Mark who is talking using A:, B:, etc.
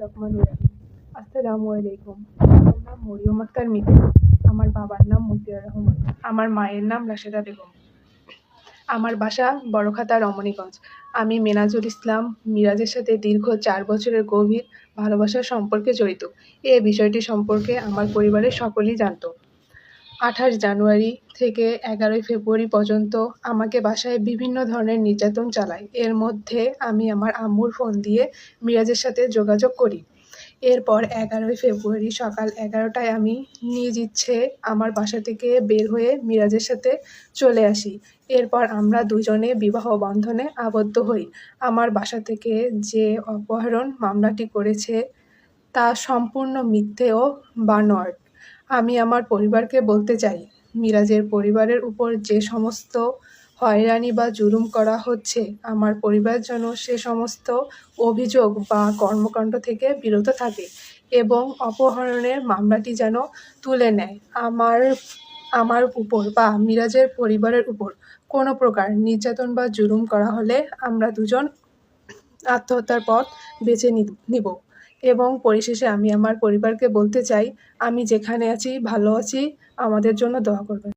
A: রহমান রাহিম আসসালামু আলাইকুম আমার নাম মরিয়ম আক্তার মিতু আমার বাবার নাম মুজিয়া রহমান। আমার মায়ের নাম রাশেদা বেগম। আমার বাসা বড়খাতা রমণীগঞ্জ। আমি মেনাজুল ইসলাম, মিরাজের সাথে দীর্ঘ চার বছরের গভীর ভালোবাসার সম্পর্কে জড়িত। এ বিষয়টি সম্পর্কে আমার পরিবারের সকলেই জানতো। আঠাশ জানুয়ারি থেকে এগারোই ফেব্রুয়ারি পর্যন্ত আমাকে বাসায় বিভিন্ন ধরনের নির্যাতন চালায়। এর মধ্যে আমি আমার আম্মুর ফোন দিয়ে মিরাজের সাথে যোগাযোগ করি। এরপর এগারোই ফেব্রুয়ারি সকাল এগারোটায় আমি নিজ ইচ্ছে আমার বাসা থেকে বের হয়ে মিরাজের সাথে চলে আসি। এরপর আমরা দুজনে বিবাহ বন্ধনে আবদ্ধ হই। আমার বাসা থেকে যে অপহরণ মামলাটি করেছে তা সম্পূর্ণ মিথ্যে ও বানোয়াট। আমি আমার পরিবারকে বলতে চাই, মিরাজের পরিবারের উপর যে সমস্ত হয়রানি বা জুলুম করা হচ্ছে, আমার পরিবার যেন সে সমস্ত অভিযোগ বা কর্মকাণ্ড থেকে বিরত থাকে এবং অপহরণের মামলাটি যেন তুলে নেয়। আমার আমার উপর বা মিরাজের পরিবারের উপর কোনো প্রকার নির্যাতন বা জুলুম করা হলে আমরা দুজন আত্মহত্যার পথ বেছে নিব। এবং পরিশেষে আমি আমার পরিবারকে বলতে চাই, আমি যেখানে আছি, ভালো আছি, আমাদের জন্য দোয়া করবেন।